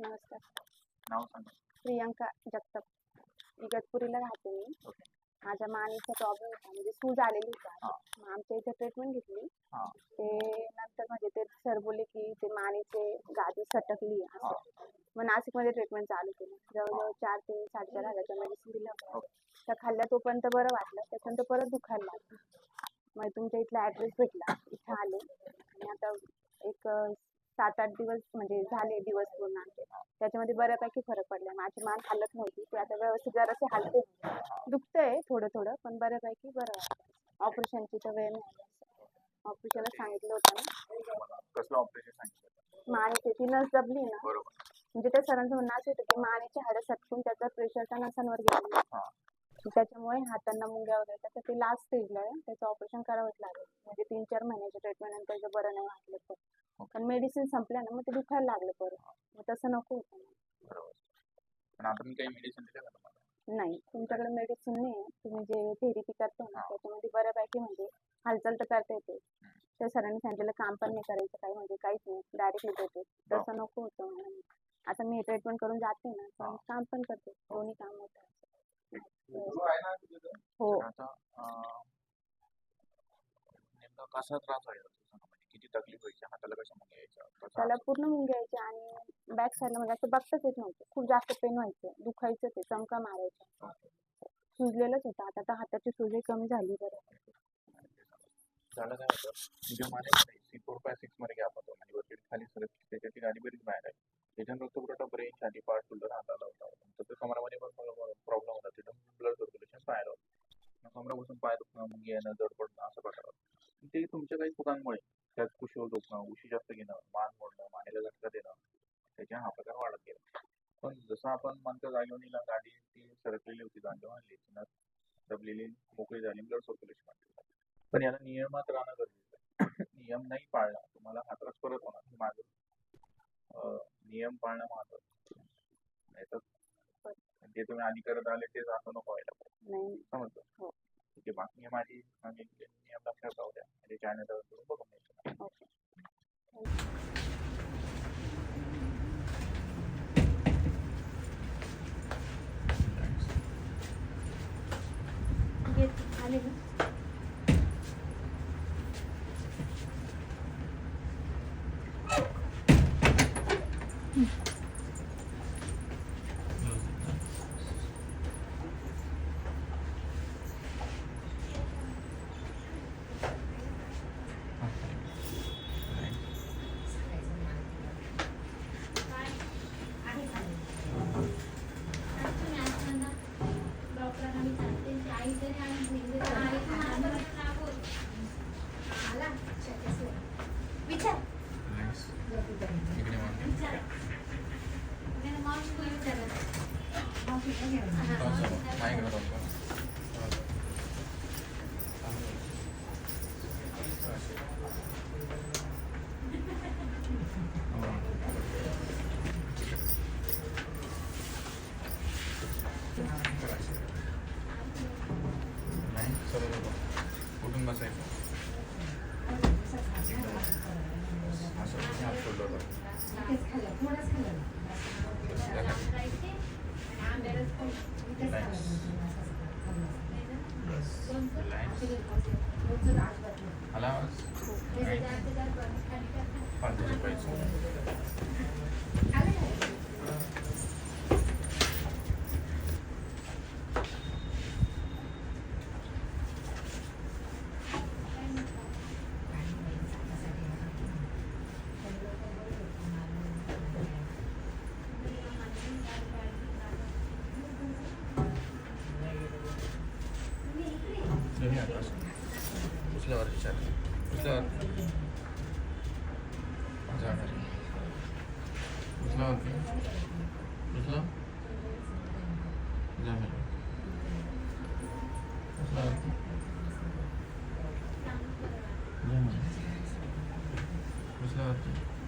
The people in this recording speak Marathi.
नमस्कार नाव सांगा प्रियांका जगताप. इगतपुरीला राहते मी. ओके. माझ्या मानेचा प्रॉब्लेम होता. म्हणजे सूज आलेली होती. मग आमच्या इथे ट्रीटमेंट घेतली. हा. ते नंतर म्हणजे ते सर बोलले की ते मानेचे गादी सटकली आहे असं. मग नाशिकमध्ये ट्रीटमेंट चालू केलं. जवळजवळ चार ते साडेचार हजारच्या मेडिसिन दिलं तर खाल्ल्या तोपर्यंत बरं वाटलं त्याच्यानंतर परत दुखायला लागलं. मग तुमच्या इथला ॲड्रेस भेटला इथं आले. आणि आता एक सात आठ दिवस म्हणजे झाले दिवस पूर्ण आमचे. त्याच्यामध्ये बऱ्यापैकी फरक पडलाय. माझी मान हालत नव्हती. ती आता व्यवस्थित जराशी हालते दुखतंय थोडं थोडं पण बऱ्यापैकी बरं वाटतं ऑपरेशनची तर वेळ नाही ऑपरेशनच सांगितलं होतं ना. मानेची ती नस दबली ना. म्हणजे त्या सरांचं म्हणणं असं होतं की मानेची हाडं सटकून त्याचा प्रेशर त्या नसांवर गेला. त्याच्यामुळे हातांना मुंग्या वगैरे त्याचं ते लास्ट स्टेजला आहे. त्याचं ऑपरेशन करावंच लागेल. म्हणजे तीन चार महिन्याच्या ट्रीटमेंट नंतर जर बरं नाही वाटलं तर. पण मेडिसिन संपल्या ना मग ते दुखायला लागलं परत. मग तसं नको होतं ना. बरोबर. पण आता मी काही मेडिसिन दिलं का तुम्हाला? नाही. तुमच्याकडे मेडिसिन नाही आहे. तुम्ही जे थेरपी करतो ना हा. त्याच्यामध्ये बऱ्यापैकी म्हणजे हालचाल तर करता येते. त्या सरांनी सांगितलेलं काम पण नाही करायचं काही म्हणजे काहीच नाही. डायरेक्टली देते तसं नको होतं म्हणून आता मी ट्रीटमेंट करून जाते ना तर काम पण करते. दोन्ही काम होतं हो. नेमका कसा त्रास व्हायचा तुझा म्हणजे किती तकलीफ व्हायची हाताला कशा मग यायच्या त्याला पूर्ण मुंग्यायचे आणि बॅक साईडला म्हणजे असं बघताच येत नव्हतं. खूप जास्त पेन व्हायचं दुखायचं ते चमका मारायच्या सुजलेलंच होतं. आता तर हाताची सुजही कमी झाली बरं. झालं काय होतं? तुझ्या माने सी फोर बाय सिक्समध्ये गॅप होतो म्हणजे वरती खाली सरक त्याच्याची गाडी बरीच बाहेर आहे. त्याच्यानंतर तो ब्रेन आणि पार्ट शोल्डर हाताला होता. तसं कमरामध्ये पण प्रॉब्लेम होता. तिथं ब्लड सर्क्युलेशन पाहायला होतं. कमरापासून पाय दुखणं मग येणं जड पडणं असं प्रकार होतं. ते तुमच्या काही चुकांमुळे त्यात कुशीवर दुखणं उशी जास्त घेणं मान मोडणं मानेला झटका देणं त्याच्या हा प्रकार वाढत गेला. पण जसं आपण मनच्या जागेवर गाडी ती सरकलेली होती जागेवर आणली दबलेली मोकळी झाली ब्लड सर्क्युलेशन पण याला नियमात राहणं गरजेचं आहे. नियम नाही पाळला तुम्हाला हा त्रास परत होणार. नियम पाळणं महत्वाचं नाही तर जे तुम्ही आधी करत आले तेच असं नको व्हायला. पाहिजे समजलं हो. ठीक आहे बाकी हे माझी म्हणजे नियम लक्षात राहू द्या म्हणजे चॅनल बघून घ्यायचं ओके आले ना नाही असं हात दोन्ही हात असं उचल्यावर विचार उचल्यावर जाणार उचल्यावरती उचला जाणार उचल्यावरती उचल्यावरती